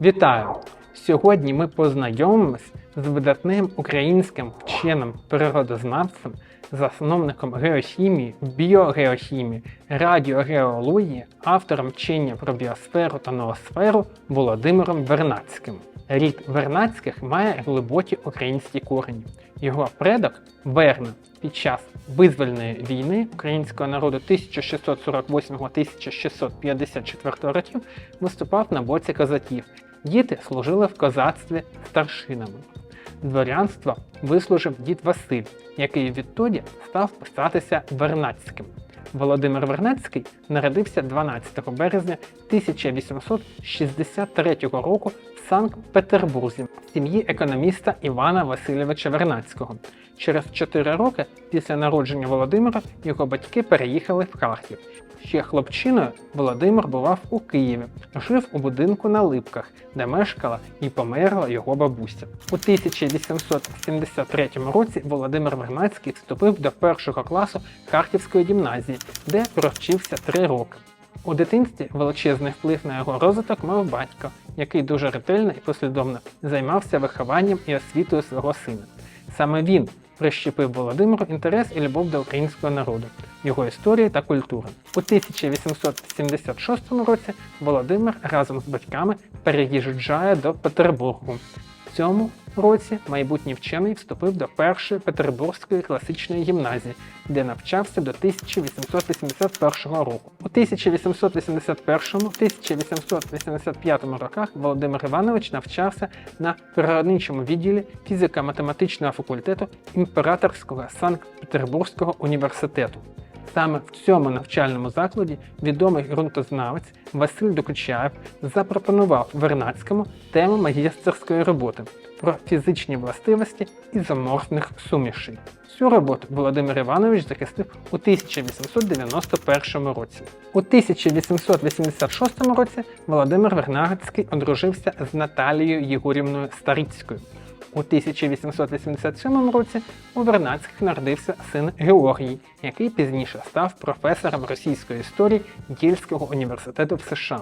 Вітаю! Сьогодні ми познайомимось з видатним українським вченим природознавцем, засновником геохімії, біогеохімії, радіогеології, автором вчення про біосферу та ноосферу Володимиром Вернадським. Рід Вернадських має глибокі українські корені. Його предок Верна під час визвольної війни українського народу 1648-1654 років виступав на боці козаків. Діти служили в козацтві старшинами. Дворянство вислужив дід Василь, який відтоді став писатися Вернацьким. Володимир Вернацький народився 12 березня 1863 року Санкт-Петербурзі в сім'ї економіста Івана Васильовича Вернадського. Через 4 роки після народження Володимира його батьки переїхали в Харків. Ще хлопчиною Володимир бував у Києві, жив у будинку на Липках, де мешкала і померла його бабуся. У 1873 році Володимир Вернадський вступив до першого класу Харківської гімназії, де провчився три роки. У дитинстві величезний вплив на його розвиток мав батько, який дуже ретельно і послідовно займався вихованням і освітою свого сина. Саме він прищепив Володимиру інтерес і любов до українського народу, його історії та культури. У 1876 році Володимир разом з батьками переїжджає до Петербургу. Цьому році майбутній вчений вступив до першої Петербурзької класичної гімназії, де навчався до 1881 року. У 1881-1885 роках Володимир Іванович навчався на природничому відділі фізико-математичного факультету Імператорського Санкт-Петербурзького університету. Саме в цьому навчальному закладі відомий ґрунтознавець Василь Докучаєв запропонував Вернадському тему магістерської роботи про фізичні властивості ізоморфних сумішей. Цю роботу Володимир Іванович захистив у 1891 році. У 1886 році Володимир Вернадський одружився з Наталією Єгорівною Старицькою. У 1887 році у Вернадських народився син Георгій, який пізніше став професором російської історії Єльського університету в США.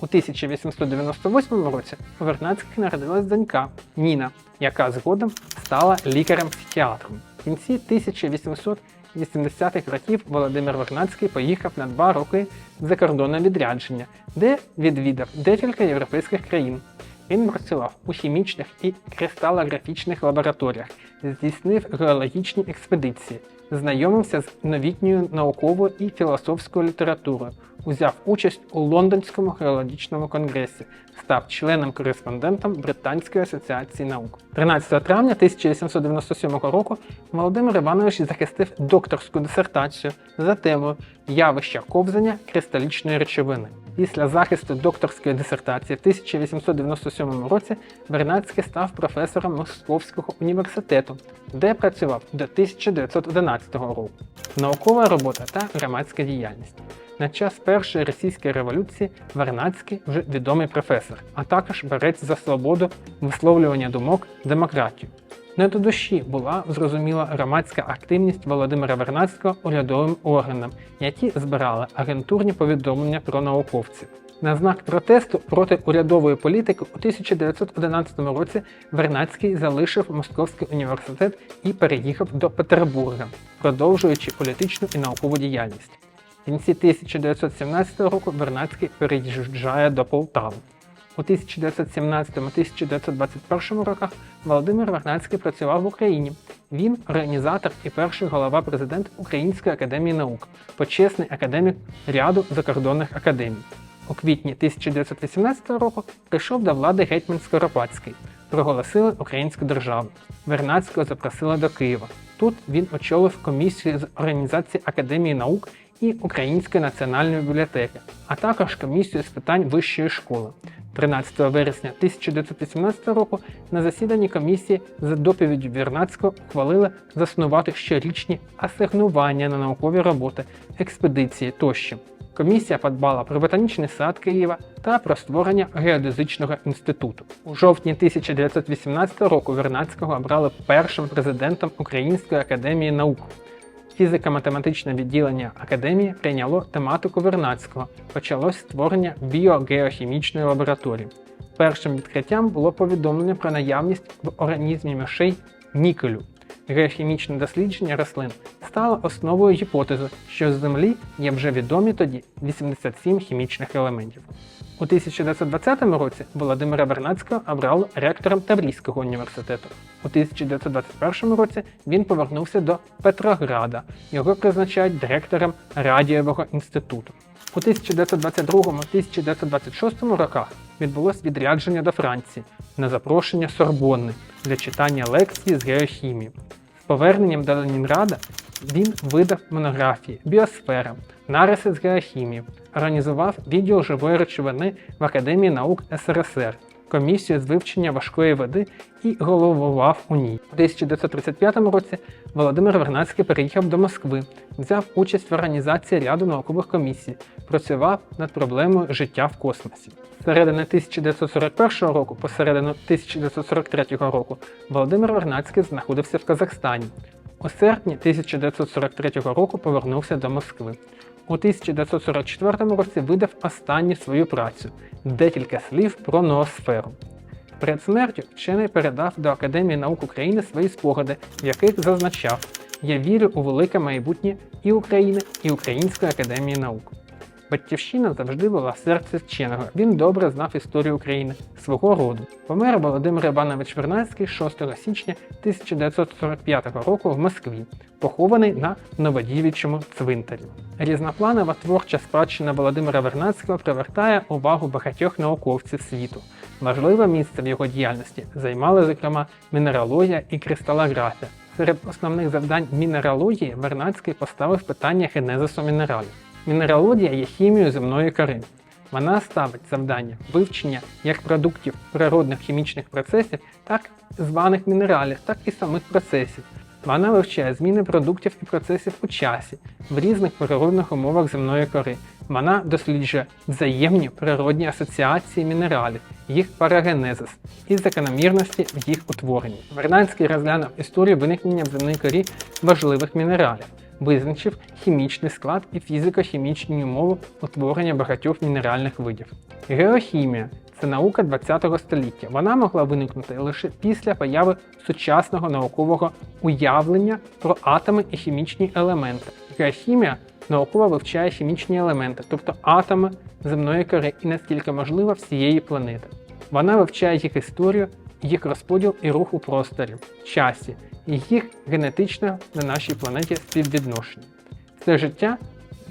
У 1898 році у Вернадських народилась донька Ніна, яка згодом стала лікарем-психіатром. В кінці 1880-х років Володимир Вернадський поїхав на два роки закордонне відрядження, де відвідав декілька європейських країн. Він працював у хімічних і кристалографічних лабораторіях, здійснив геологічні експедиції, знайомився з новітньою науковою і філософською літературою, узяв участь у Лондонському геологічному конгресі, став членом-кореспондентом Британської асоціації наук. 13 травня 1897 року Володимир Іванович захистив докторську дисертацію за темою явища ковзання кристалічної речовини. Після захисту докторської дисертації в 1897 році Вернадський став професором Московського університету, де працював до 1911 року. Наукова робота та громадська діяльність. На час Першої російської революції Вернадський вже відомий професор, а також борець за свободу висловлювання думок демократію. Не до душі була зрозуміла громадська активність Володимира Вернадського урядовим органам, які збирали агентурні повідомлення про науковців. На знак протесту проти урядової політики у 1911 році Вернадський залишив Московський університет і переїхав до Петербурга, продовжуючи політичну і наукову діяльність. В кінці 1917 року Вернадський переїжджає до Полтави. У 1917-1921 роках Володимир Вернадський працював в Україні. Він організатор і перший голова президент Української академії наук, почесний академік ряду закордонних академій. У квітні 1918 року прийшов до влади гетьман Скоропадський. Проголосили українську державу. Вернадського запросили до Києва. Тут він очолив комісію з організації Академії наук і Української національної бібліотеки, а також комісію з питань вищої школи. 13 вересня 1918 року на засіданні комісії за доповіддю Вірнацького ухвалили заснувати щорічні асигнування на наукові роботи, експедиції тощо. Комісія подбала про ботанічний сад Києва та про створення геодезичного інституту. У жовтні 1918 року Вернадського обрали першим президентом Української академії наук. Фізико-математичне відділення академії прийняло тематику Вернадського. Почалось створення біогеохімічної лабораторії. першим відкриттям було повідомлення про наявність в організмі мишей нікелю. Геохімічне дослідження рослин стало основою гіпотези, що з Землі є вже відомі тоді 87 хімічних елементів. У 1920 році Володимира Вернадського обрали ректором Таврійського університету. У 1921 році він повернувся до Петрограда. Його призначають директором Радієвого інституту. У 1922-1926 роках відбулось відрядження до Франції на запрошення Сорбонни для читання лекцій з геохімії. Поверненням до Ленінграда він видав монографії Біосфера, нариси з геохімії, організував відділ живої речовини в Академії наук СРСР, комісію з вивчення важкої води і головував у ній. У 1935 році Володимир Вернадський переїхав до Москви, взяв участь в організації ряду наукових комісій, працював над проблемою життя в космосі. З середини 1941 року по середину 1943 року Володимир Вернадський знаходився в Казахстані. У серпні 1943 року повернувся до Москви. У 1944 році видав останню свою працю декілька слів про ноосферу. Перед смертю вчений передав до Академії наук України свої спогади, в яких зазначав: Я вірю у велике майбутнє і України, і Української академії наук. Батьківщина завжди була в серці вченого. Він добре знав історію України, свого роду. Помер Володимир Іванович Вернадський 6 січня 1945 року в Москві, похований на Новодівічому цвинтарі. Різнопланова творча спадщина Володимира Вернадського привертає увагу багатьох науковців світу. Важливе місце в його діяльності займали, зокрема, мінералогія і кристалографія. Серед основних завдань мінералогії Вернадський поставив питання генезису мінералів. Мінералогія є хімією земної кори. Вона ставить завдання вивчення як продуктів природних хімічних процесів, так званих мінералів, так і самих процесів. Вона вивчає зміни продуктів і процесів у часі в різних природних умовах земної кори. Вона досліджує взаємні природні асоціації мінералів, їх парагенезис і закономірності в їх утворенні. Вернадський розглянув історію виникнення в земній корі важливих мінералів визначив хімічний склад і фізико-хімічні умови утворення багатьох мінеральних видів. Геохімія це наука ХХ століття. Вона могла виникнути лише після появи сучасного наукового уявлення про атоми і хімічні елементи. Геохімія науково вивчає хімічні елементи, тобто атоми земної кори і наскільки можливо всієї планети. Вона вивчає їх історію, їх розподіл і рух у просторі, часі, і їх генетично на нашій планеті співвідношення. Все життя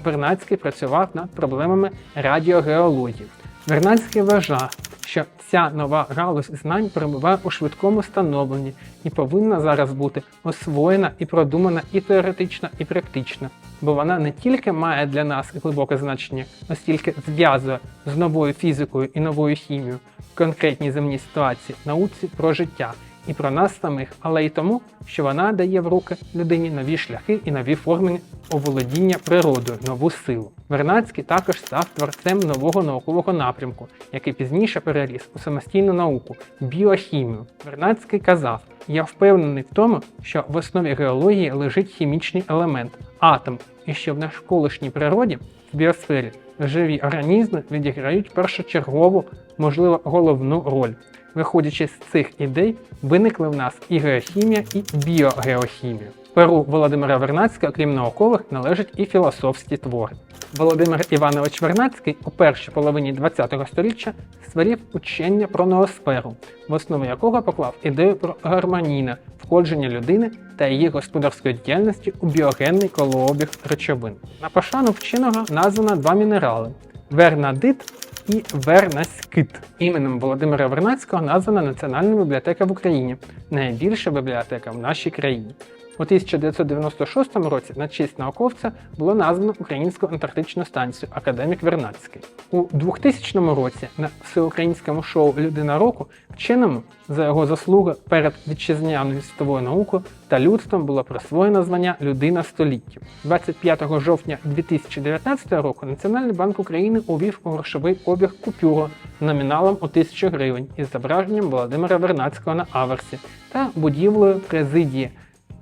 Вернадський працював над проблемами радіогеології. Вернадський вважав, що ця нова галузь знань перебуває у швидкому становленні і повинна зараз бути освоєна і продумана і теоретично, і практично, бо вона не тільки має для нас глибоке значення, оскільки зв'язує з новою фізикою і новою хімією в конкретній земній ситуації науці про життя і про нас самих, але й тому, що вона дає в руки людині нові шляхи і нові форми оволодіння природою, нову силу. Вернадський також став творцем нового наукового напрямку, який пізніше переріс у самостійну науку біохімію. Вернадський казав: Я впевнений в тому, що в основі геології лежить хімічний елемент атом, і що в навколишній природі в біосфері живі організми відіграють першочергову, можливо, головну роль. Виходячи з цих ідей, виникли в нас і геохімія, і біогеохімія. Перу Володимира Вернадського, крім наукових, належать і філософські твори. Володимир Іванович Вернадський у першій половині ХХ століття створив учення про ноосферу, в основу якого поклав ідею про гармонійне входження людини та її господарської діяльності у біогенний колообіг речовин. На пошану вченого названо два мінерали вернадит і Вернаськит. Іменем Володимира Вернадського названа Національна бібліотека в Україні, найбільша бібліотека в нашій країні. У 1996 році на честь науковця було названо Українську антарктичну станцію Академік Вернадський. У 2000 році на всеукраїнському шоу Людина року вченому за його заслуги перед вітчизняною світовою наукою та людством було присвоєно звання Людина століття. 25 жовтня 2019 року Національний банк України увів у грошовий обіг купюру номіналом у 1000 гривень із зображенням Володимира Вернадського на аверсі та будівлею президії.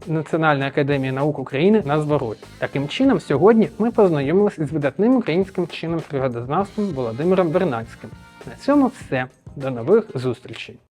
Національної академії наук України на звороті. Таким чином, сьогодні ми познайомилися із видатним українським чином природознавством Володимиром Вернадським. На цьому все. До нових зустрічей!